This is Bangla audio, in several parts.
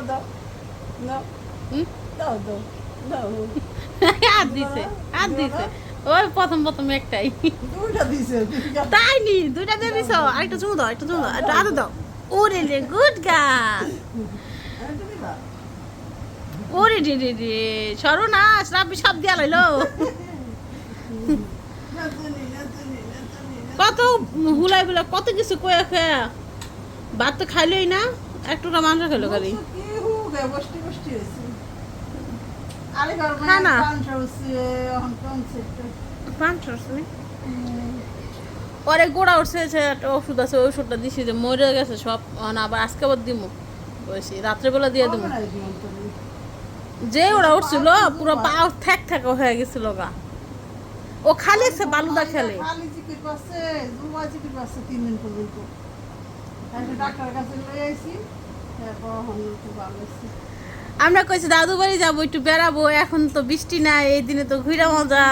করে দাও দাও দাও দাও দাও আর দিছে আর দিছে। ওই প্রথম প্রথম একটাই। দুইটা দিছে। তাই নি? দুইটা দিয়ে দিছ? আরেকটা চুমু দাও একটা চুমু দাও একটা আরও দাও। ওরে রে গুড গান এটা দিবা ওরে রে রে রে সর্বনাশ রাব্বি সব দিয়া লইলো। কত হুলাই বুলাই কত কিছু কয়ে খেয়ে। ভাত তো খাইলই না একটু মাংস খেলো খালি। কি হুগে বষ্টি বষ্টি হয়েছে। আরেকবার খা না। পাঁচ হচ্ছে এখন কনসেপ্ট মাংস পরে গোড়া উঠছে সে একটা ওষুধ আছে ওই ওষুধটা দিছি যে মরে গেছে সব এখন আবার আজকে আবার দিমু। বসি রাত্রেবেলা দিয়ে দেবো যে ওরা উঠছিল পুরো পা ঠেক ঠেক হয়ে গেছিল গা। ও খালি সে বালুদা খেলে। ডাক্তারের কাছে লয়ে আইছি আমরা কইছি, দাদু বাড়ি যাব, একটু বেড়াবো, এখন তো বৃষ্টি নাই, এই দিনে তো ঘুরে মজা।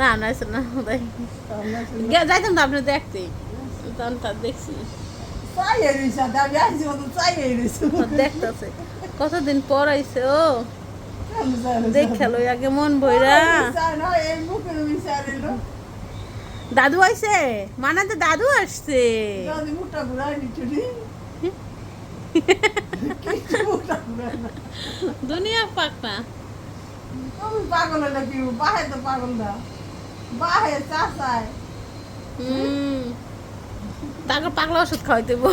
না না যাইতাম তো, আপনি দেখতে। দেখছি। দেখতেছে। কতদিন পর আইছে, ও। দেখাল আগে মন বইরা দাদু আইছে? মানাতে দাদু আসছে। দুনিয়া পাক না। তুমি পাগল হলে কি? বাহে তো পাগল না। বাহে চাষায় হুম। তারপর পাগলা ওষুধ খাওয়াই দেবো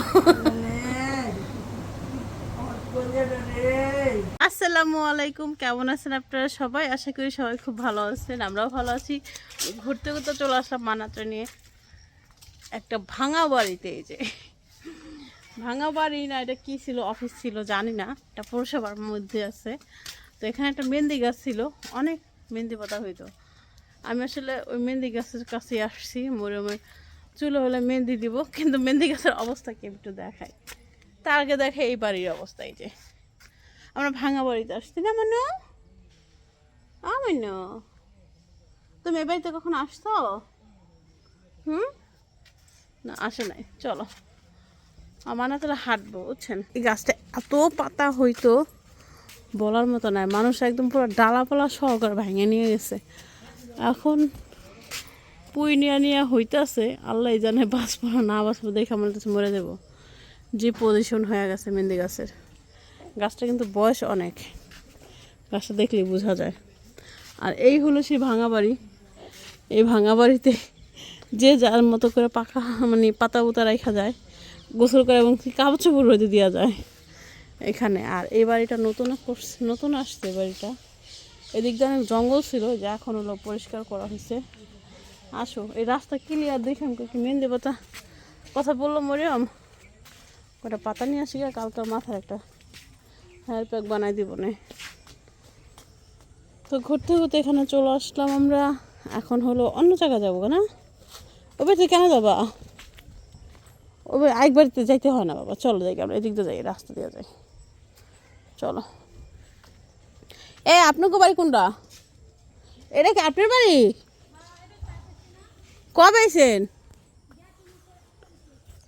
আসসালামু আলাইকুম। কেমন আছেন আপনারা সবাই? আশা করি সবাই খুব ভালো আছেন, আমরাও ভালো আছি। ঘুরতে ঘুরতে চলে আসলাম মানাত্রা নিয়ে। একটা ভাঙা বাড়িতে এই যে। ভাঙা বাড়ি না, এটা কী ছিল, অফিস ছিল, জানি না। এটা পৌরসভার মধ্যে আছে। তো এখানে একটা মেহেন্দি গাছ ছিল, অনেক মেহেন্দি পাতা হইতো। আমি আসলে ওই মেহেন্দি গাছের কাছে আসছি মরমের চুলো হলে মেহেন্দি দিব, কিন্তু মেহেন্দি গাছের অবস্থা কি একটু দেখাই। তার আগে দেখে এই বাড়ির অবস্থা এই যে। আমরা ভাঙা বাড়িতে আসছি। না মানো? আমানো তুমি এ বাড়িতে কখন আসছো? হুম? না, আসে নাই। চলো। আমার না তাহলে হাঁটবো, বুঝছেন? এই গাছটা এত পাতা হইতো, বলার মতো নয় মানুষ একদম পুরো ডালাপালা সহকারে ভেঙে নিয়ে গেছে। এখন পুই নিয়ে নিয়ে হইতাছে, আল্লাহ জানে বাঁচবো না বাঁচবো দেখে আমার কাছে মরে দেবো যে পজিশন হয়ে গেছে মেহেন্দি গাছের। গাছটা কিন্তু বয়স অনেক। গাছটা দেখলে বোঝা যায়। আর এই হলো সেই ভাঙা বাড়ি। এই ভাঙা বাড়িতে যে যার মতো করে পাকা মানে পাতা পুতা রাখা যায়, গোসল করে এবং কাপড় চোপড় রোদে দেওয়া যায় এখানে। আর এই বাড়িটা নতুন করছে, নতুন আসছে বাড়িটা। এদিক দিয়ে অনেক জঙ্গল ছিল, যে এখন হলো পরিষ্কার করা হয়েছে। আসো, এই রাস্তা ক্লিয়ার দেখে আমি কি মেহেন্দি পাতা, কথা বলল মরিয়ম? ওটা পাতা নিয়ে আসি কালকে মাথার একটা। হেয়ার প্যাক বানাই দিব না। তো ঘুরতে ঘুরতে এখানে চলে আসলাম আমরা। এখন হলো অন্য জায়গায় যাব না ও বাড়িতে কেন যাবা? ও বাড়িতে যাইতে হয় না বাবা। চলো যাই, আমরা এদিক দিয়ে যাই, রাস্তা দিয়ে যাই। চলো। এ আপনাকে বাড়ি কোনটা? এটা কি আপনার বাড়ি? কবে আইছেন?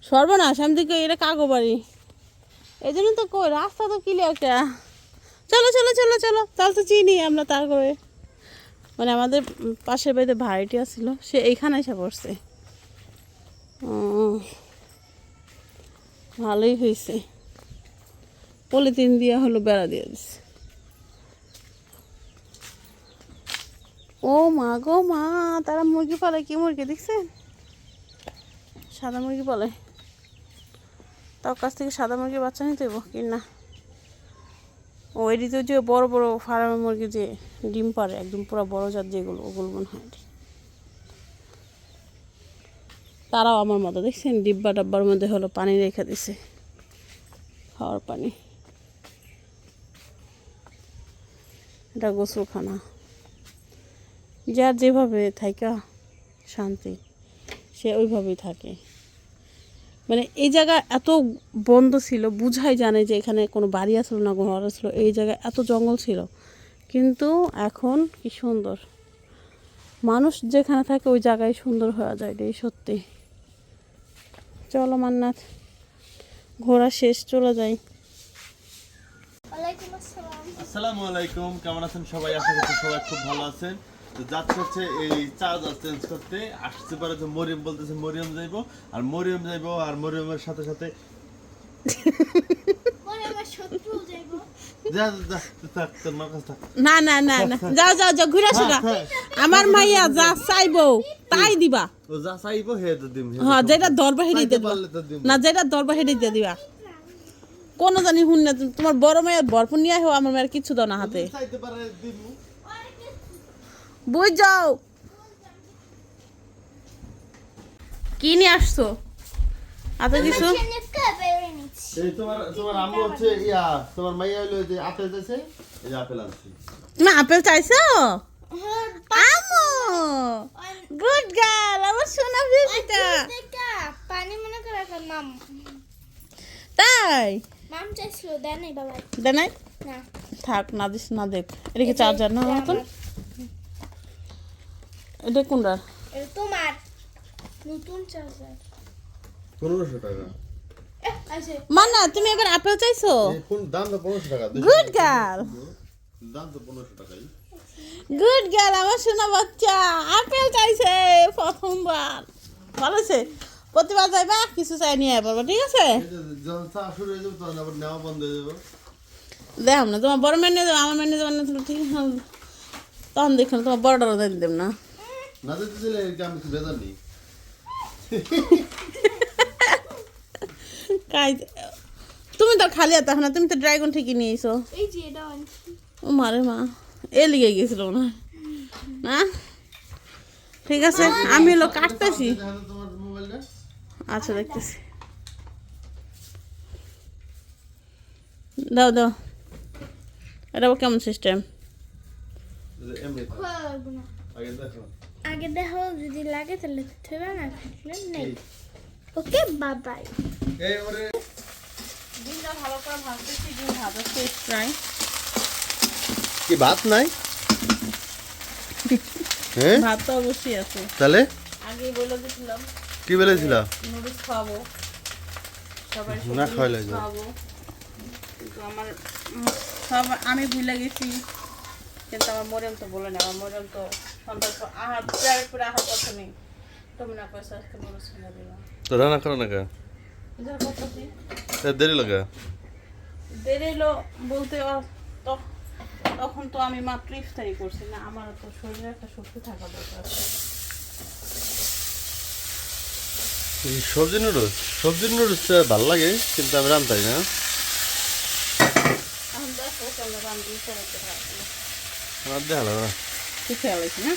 সর্বনাশ, আমি দিকে এটা কাগো বাড়ি। এই জন্য তো কই, রাস্তা তো ক্লিয়ার কে? চলো চলো চলো চলো, তাহলে তো চিনি আমরা তার করে মানে আমাদের পাশের বাড়িতে ভাড়াটিয়া ছিল সে এইখানে এসে পড়ছে। ভালোই হয়েছে। পলিথিন দিয়ে হলো বেড়া দিয়ে দিছে। ও মা গো মা, তারা মুরগি পালে কি মুরগি দেখছেন? সাদা মুরগি পালে? তার কাছ থেকে সাদা মুরগির বাচ্চা নিতে হইব কি না? ও, এদিকে যে বড় বড় ফার্মের মুরগি যে ডিম পারে একদম পুরো বড় জাত যেগুলো, ওগুলো মনে হয় তারাও আমার মতো, দেখছেন? ডিব্বা ডাব্বার মধ্যে হলো পানি রেখে দিছে। খাওয়ার পানি। এটা গোসলখানা। যার যেভাবে থাকা শান্তি, সে ওইভাবেই থাকে। মানে এই জায়গা এত বন্ধ ছিল বুঝাই জানে যে এখানে কোনো বাড়ি আসলো না ঘর আসলো এই জায়গায় এত জঙ্গল ছিল। কিন্তু এখন কি সুন্দর। মানুষ যেখানে থাকে ওই জায়গায় সুন্দর হয়ে যায় এটাই সত্যি। চলো মান্নাথ ঘোরা শেষ চলে যাই। আসসালামু আলাইকুম কেমন আছেন সবাই? আশা করছি সবাই খুব ভালো আছেন। তো যাচ্ছে হচ্ছে এই চার্জার চেঞ্জ করতে। আসতে পারে যে মরিয়ম বলতেছে মরিয়ম যাইবো। আর মরিয়ম যাইবো আর মরিয়মের সাথে সাথে না না না না। যাও যাও যাও ঘুরে আসো আমার মাইয়া যা চাইব তাই দিবা। ও যা চাইব হে তো দিম হ্যাঁ যেটা দরবা দিবা। না যেটা দরবা হেঁটে দিয়ে দিবা। কোনো জানি শুন না তোমার বড় মেয়ের বরপুর নিয়ে আমার মেয়ের কিছু দাও না হাতে। চাইতে পারে দিম। বুঝ যাও কি নিয়ে আসছো? এত কিছু নিকা বেরে নিচ্ছি। এই তোমার তোমার আম্মু হচ্ছে ইয়া তোমার মাইয়া হলো যে আপেল দিয়েছে এই যে আপেল আনছি। তুমি আপেল চাইছো? হ্যাঁ আমো গুড গার্ল আমার সোনা বেবিটা। পানি মনে করে মাম। তাই? মাম চাইছিল নাই বাবা দেনাই না। থাক না দিস না দেখ এটা কি চার্জার না নতুন এটা কোনটা? এটা তোমার। নতুন চার্জার। পনেরোশো টাকা। মানা তুমি এবার আপেল চাইছো? কোন দাম তো পনেরোশো টাকা। গুড গার্ল দাম তো পনেরোশো টাকাই। গুড গার্ল আমার সোনা বাচ্চা। আপেল চাইছে প্রথমবার। ভালো আছে? প্রতিবার যাইবা কিছু চাই নিয়ে পারব ঠিক আছে? হয়ে যাবে হয়ে যাবে। দেখাম না তোমার বড় মেনে দেবো আমার মেনে দেবো না ঠিক আছে। তখন দেখুন তোমার বড়টা দিয়ে দেব না। না আমি বেজার নেই। তুমি তো খালি হাতে না তুমি তো ড্রাগন ঠিকই নিয়েছো এই যে এটা আনছি ও মারে মা এ লিগে গেছিল না না? ঠিক আছে আমি হলো কাটতেছি। আচ্ছা দেখতেছি। দাও দাও। এটা কেমন সিস্টেম আগে দেখো যদি লাগে তাহলে থেবে না থাকলে নেই। ওকে বাবাই এই ওরে। ডিমটা ভালো করে ভাজতেছি ডিম ভাজা শেষ প্রায়। কি ভাত নাই? হ্যাঁ? ভাত তো অবশ্যই আছে। তাহলে? আগেই বলে দিয়েছিলাম কি বলেছিল? নুডলস খাওয়াবো সবাই না। খাওয়াবো কিন্তু আমার সব আমি ভুলে গেছি। কিন্তু আমার মরিয়ম তো বলে না আমার মরিয়ম তো তো রান্না করো না দেরি লাগা দেরি এলো বলতে তখন তো আমি মাত্র ইফতারি করছি না আমার তো শরীরে একটা শক্তি থাকা দরকার। সবজি নুডলস সবজি নুডলস ভালো লাগে কিন্তু আমি রান্তাই না। আমার দেখা না না?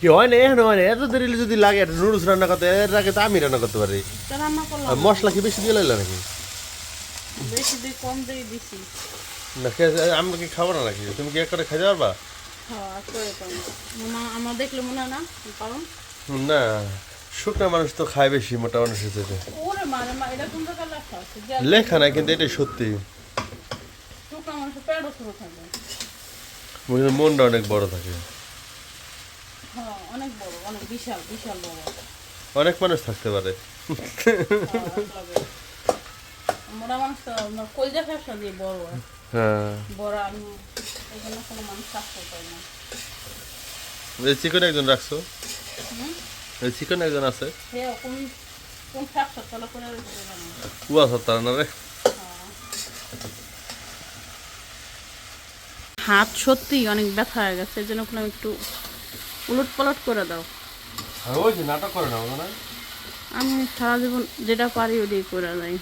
কি হয় না এখন হয় না এত দেরি যদি লাগে একটা নুডলস রান্না করতে এর আগে তো আমি রান্না করতে পারি। মশলা কি বেশি দিয়ে লাগল নাকি? বেশি দিয়ে কম দিয়ে দিছি। না খেয়ে আমি কি খাব না নাকি? তুমি কি এক করে খাইতে পারবা? হ্যাঁ আমার দেখলে মনে না কারণ? না শুকনা মানুষ তো খায় বেশি মোটা মানুষের থেকে এটা লেখা নাই কিন্তু এটাই সত্যি। শুকনো মানুষের পেটও ছোট থাকে মনটা অনেক বড় থাকে। হ্যাঁ অনেক বড় অনেক বিশাল বিশাল বড়। অনেক মানুষ থাকতে পারে। মোটা মানুষ তো আমার কলজা ফ্যাপসা দিয়ে বড়। হ্যাঁ। বড় আমি এই জন্য কোনো মানুষ পাই না। এই চিকন একজন রাখছো? হুম? এই চিকন একজন আছে? কোন কোন ফ্যাপসা চলো করে না। কুয়াশা তার না রে। হাত সত্যিই অনেক ব্যথা হয়ে গেছে এই জন্য কোনো একটু উলট পালট করে দাও। আর ওই যে নাটক করে না না আমি সারা জীবন যেটা পারি ওটাই করে যাই।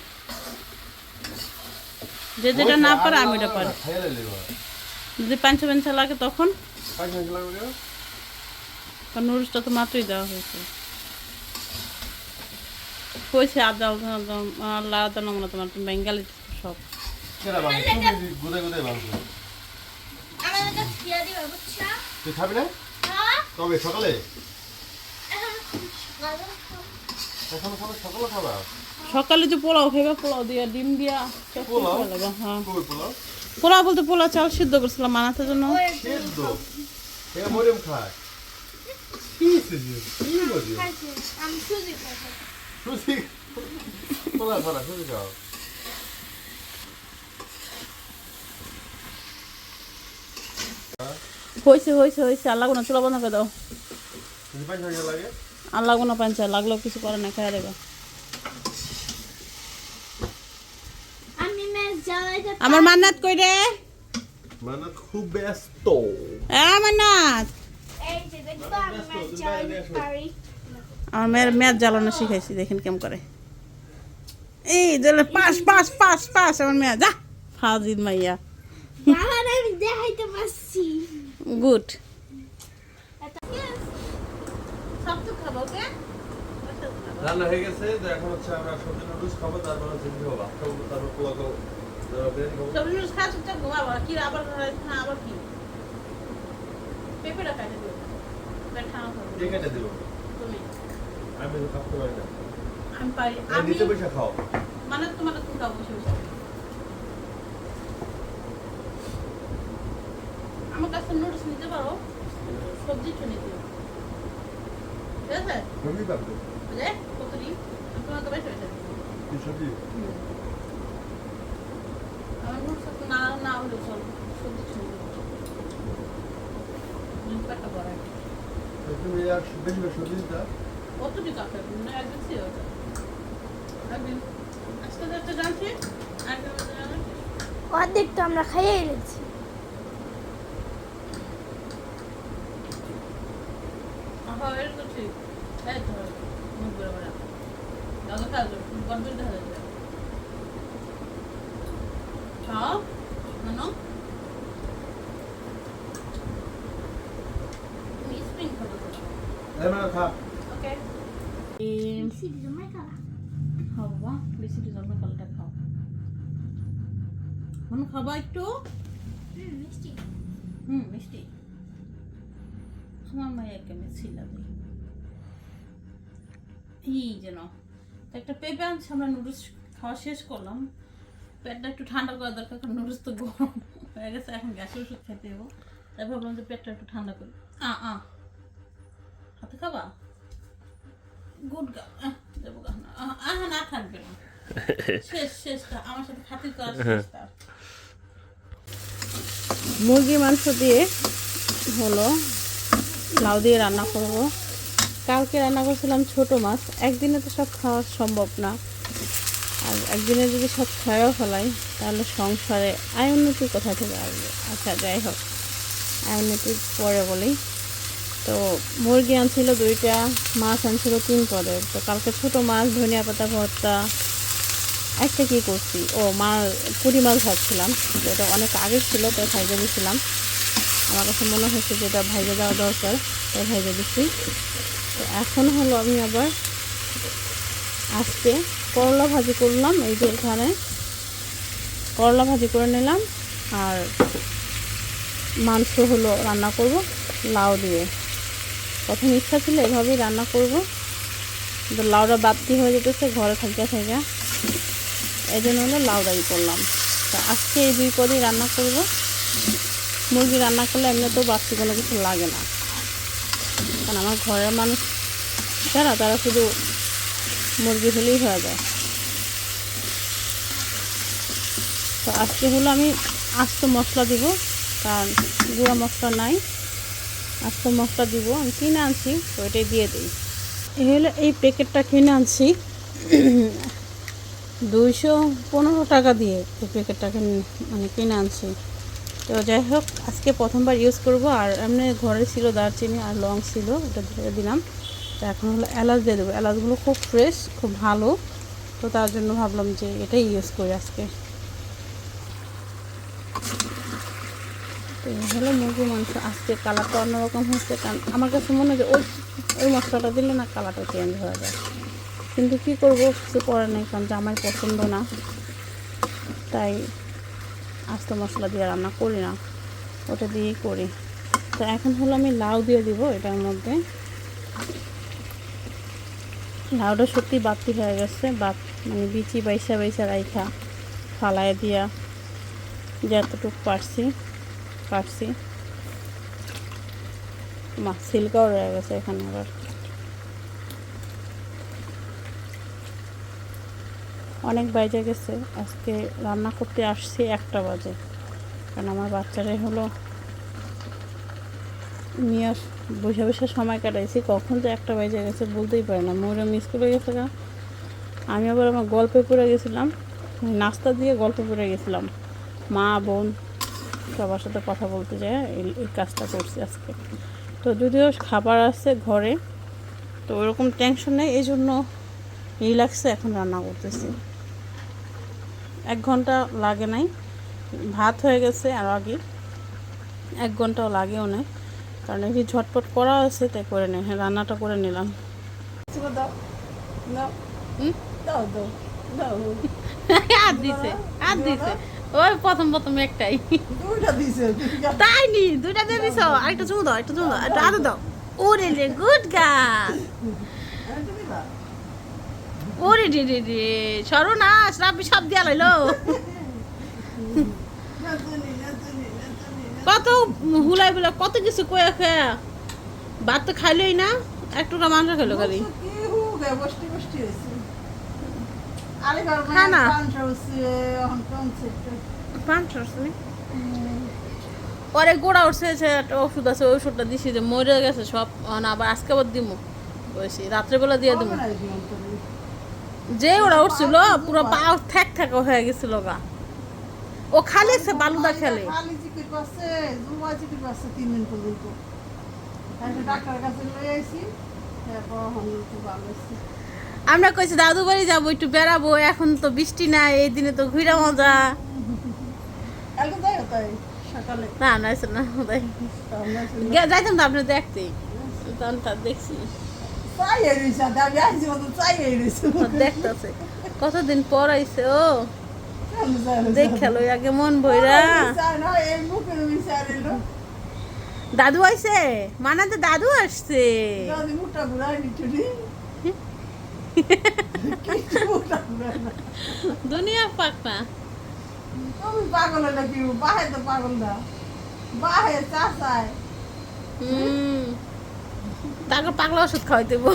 যে যেটা না পারে আমি ওটা পারি। যদি পাঞ্চা পাঞ্চা লাগে তখন। নুডলসটা তো মাত্রই দেওয়া হয়েছে। হয়েছে আদা আদা আদা আল্লাহ নমনা তোমার তুমি বেঙ্গালি সব কেরা বাংলা? তুমি গুদে গুদে মাংস। আমার কাছে দিয়া দিবা বুঝছ তুই খাবি না? হ্যাঁ। কবে? সকালে? এখন সকালে খাব। সকালে খাবা? সকালে যে পোলাও খাইবা পোলাও দিয়া ডিম দিয়া পোলাও? হ্যাঁ। পোলাও? পোলাও বলতে পোলাও চাল সিদ্ধ করছিলাম মানাতে জন্য। সেদ্ধ? এ মরিয়ম খায়। কি হয়েছে কি মরিয়ম? আমি সুজি খাইছি। সুজি? তোলা ধরা শুরু যাও হয়েছে হয়েছে হয়েছে আল্লাহ কোনো চুলা বন্ধ করে দাও। আল্লাহ কোনো পাঞ্চা লাগলেও কিছু করে না খেয়ে দেবে। আমার মান্নাত কই রে? মানে খুব ব্যস্ত। এ মান্নাত! আমার মেয়ের ম্যাচ জ্বালানো শিখাইছি দেখেন কেমন করে। এই দিলে পাস পাস পাস পাস আমার মেয়ে যা। ফাজিদ মাইয়া। বাবার আমি দেখাইতে পারছি গুড। রান্না হয়ে গেছে তো এখন হচ্ছে আমরা সবজি নুডলস খাব তারপর হচ্ছে কি খাব ভাত খাব তারপর পোলা খাব তারপর বিরিয়ানি খাব। সব জিনিস খাওয়া চুপচাপ ঘুমাবো কি আবার আবার কি? পেঁপেটা কাটে দিও পেট কেটে দেবো। তুমি? আমি তো খাবতে পারি না। আমি পারি। আমি বসে খাও। মানে তোমার তুমি খাব বসে বসে আমার কাছে নুডলস নিতে পারো সবজি নিতে হবে। ঠিক আছে? তুমি পারবে বুঝলে কতটি তোমার তো বেশি হয়েছে কি সবজি? আমার নুডলস না না হলেও চলো সবজি একটু নিতে পেটটা বড় তুমি আর বেশি বেশি সবজি দিতা কতটি কাপড় না একদিন আজকে তো একটা জানছি একদিন অর্ধেক তো আমরা খাইয়ে এনেছি আহা এর তো ঠিক এই তো মুখ করে বলা দাদা খাওয়া গড়বড় দেখা যাচ্ছে খাও মানো খাব বেশি একটু জন্মের কালটা খাও। মানু খাবা একটু? হুম মিষ্টি। আমি এই যেন তো একটা পেঁপে আনছি আমরা নুডলস খাওয়া শেষ করলাম। পেটটা একটু ঠান্ডা করা দরকার কারণ নুডলস তো গরম হয়ে গেছে এখন গ্যাসের ওষুধ খেতে দেবো তাই ভাবলাম যে পেটটা একটু ঠান্ডা করি। আ আ। হাতে খাবা? গুড গা দেবো গা। না আহ, না থাকবে না। শেষ শেষ আমার সাথে খাতির শেষ মুরগি মাংস দিয়ে হলো লাউ দিয়ে রান্না করব। কালকে রান্না করছিলাম ছোট মাছ। একদিনে তো সব খাওয়া সম্ভব না। আর একদিনে যদি সব খাওয়াও ফেলাই, তাহলে সংসারে আয় উন্নতি কোথা থেকে আসবে। আচ্ছা যাই হোক আয় উন্নতি পরে বলি। তো মুরগি আনছিল দুইটা, মাছ আনছিল তিন পদের। তো কালকে ছোট মাছ, ধনিয়া পাতা ভর্তা, একটা কি করছি? ও মা পুরি মাছ ভাবছিলাম যেটা অনেক আগে ছিল তাই ভাইজে দিয়েছিলাম আমার কাছে মনে হয়েছে যে এটা ভাইজে দেওয়া দরকার, তাই ভাইজে দিচ্ছি। তো এখন হলো আমি আবার আজকে করলা ভাজি করলাম, এই যে এখানে করলা ভাজি করে নিলাম, আর মাংস হলো রান্না করব লাউ দিয়ে। প্রথম ইচ্ছা ছিল এভাবেই রান্না করব, কিন্তু লাউটা বাড়তি হয়ে যেতেছে ঘরে থাকা থাকা এই জন্য হলো লাউ দাই করলাম। তো আজকে এই দুই পদই রান্না করব। মুরগি রান্না করলে এমনি তো বাড়তি কোনো কিছু লাগে না। কারণ আমার ঘরের মানুষ যারা, তারা শুধু মুরগি হলেই হয়ে যায়। তো আজকে হলো আমি আস্ত মশলা দিব, কারণ গুঁড়া মশলা নাই। আস্ত মশলা দিব, আমি কিনে আনছি, তো এটাই দিয়ে দিই। এই হলো এই প্যাকেটটা কিনে আনছি। দুইশো পনেরো টাকা দিয়ে এই প্যাকেটটাকে মানে কিনে আনছি। তো যাই হোক, আজকে প্রথমবার ইউজ করব। আর এমনি ঘরে ছিল দারচিনি আর লং ছিল এটা দিয়ে দিলাম। তো এখন হলো এলাচ দিয়ে দেবো। এলাচগুলো খুব ফ্রেশ খুব ভালো। তো তার জন্য ভাবলাম যে এটাই ইউজ করি আজকে। তো হলো মুরগি মাংস। আজকে কালারটা অন্যরকম হচ্ছে, কারণ আমার কাছে মনে হয় যে ওই ওই মশলাটা দিলে না কালারটা চেঞ্জ হয়ে যায়। কিন্তু কী করব, কিছু করার নেই, কারণ জামাই পছন্দ না। তাই আস্ত মশলা দিয়ে রান্না করি না। ওটা দিয়েই করি। তো এখন হলো আমি লাউ দিয়ে দিব এটার মধ্যে। লাউটা সত্যি বাতি হয়ে গেছে বাত মানে বিচি বাইসা বাইসা রাইখা ফালায় দিয়া যতটুকু পারছি পারছি। মা, সিল্কাও রয়ে গেছে এখানে আবার। অনেক বাইরে গেছে। আজকে রান্না করতে আসছি একটা বাজে। কারণ আমার বাচ্চারাই হলো নিয়ে বসে বসে সময় কাটাইছি। কখন যে একটা বাজে গেছে বলতেই পারে না। মৌরম স্কুলে গেছে গা। আমি আবার আমার গল্পে পড়ে গেছিলাম। নাস্তা দিয়ে গল্পে পড়ে গেছিলাম। মা, বোন সবার সাথে কথা বলতে যায়। এই কাজটা করছি আজকে। তো যদিও খাবার আছে ঘরে, তো ওরকম টেনশন নেই। এই জন্য রিল্যাক্সে এখন রান্না করতেছি। ঘণ্টা লাগে নাই। ভাত হয়ে গেছে আর আগে। এক ঘন্টাও লাগেও না কারণ যে ঝটপট করা আছে তাই করে নেই হ্যাঁ রান্নাটা করে নিলাম। আর দিছে আর দিছে। ওই প্রথম প্রথম একটাই। তাই নি দুইটা দিয়ে দিছ? আরেকটা চুমু দাও একটা চুমু দাও। একটা আরও দাও। ওরে রে গুড গান ওরে রে রে রে সর্বনাশ রাব্বি সব দিয়া লাইলো। কত হুলাই বুলাই কত কিছু কয়ে খেয়া। ভাত তো খাইলই না একটু মাংস খেলো। খালি না। পরে গোড়া উঠছে একটা ওষুধ আছে ওষুধটা দিছি যে মরে গেছে সব। না আবার আজকে আবার দিমু। রাত্রেবেলা দিয়ে দিমু। যে ওরা উঠছিল পুরো পা ঠ্যাক ঠ্যাক হয়ে গেছিল গা। ও খালি সে বালুদা খেলে। আমরা কইছি দাদু বাড়ি যাব একটু বেড়াবো এখন তো বৃষ্টি নাই এই দিনে তো ঘুরা মজা। তাই সকালে? না না। যাইতাম তো আপনি দেখতে। দেখছি। দেখতেছে। কতদিন পর আইছে ও? দেখ আগে মন এলো দাদু আইছে? মানাতে দাদু আসছে। দুনিয়া পাক না। তুমি পাগল হলে কি? বাহে তো পাগল না। বাহে চাষায় হুম। তাকে পাগলা ওষুধ খাওয়াই দেবো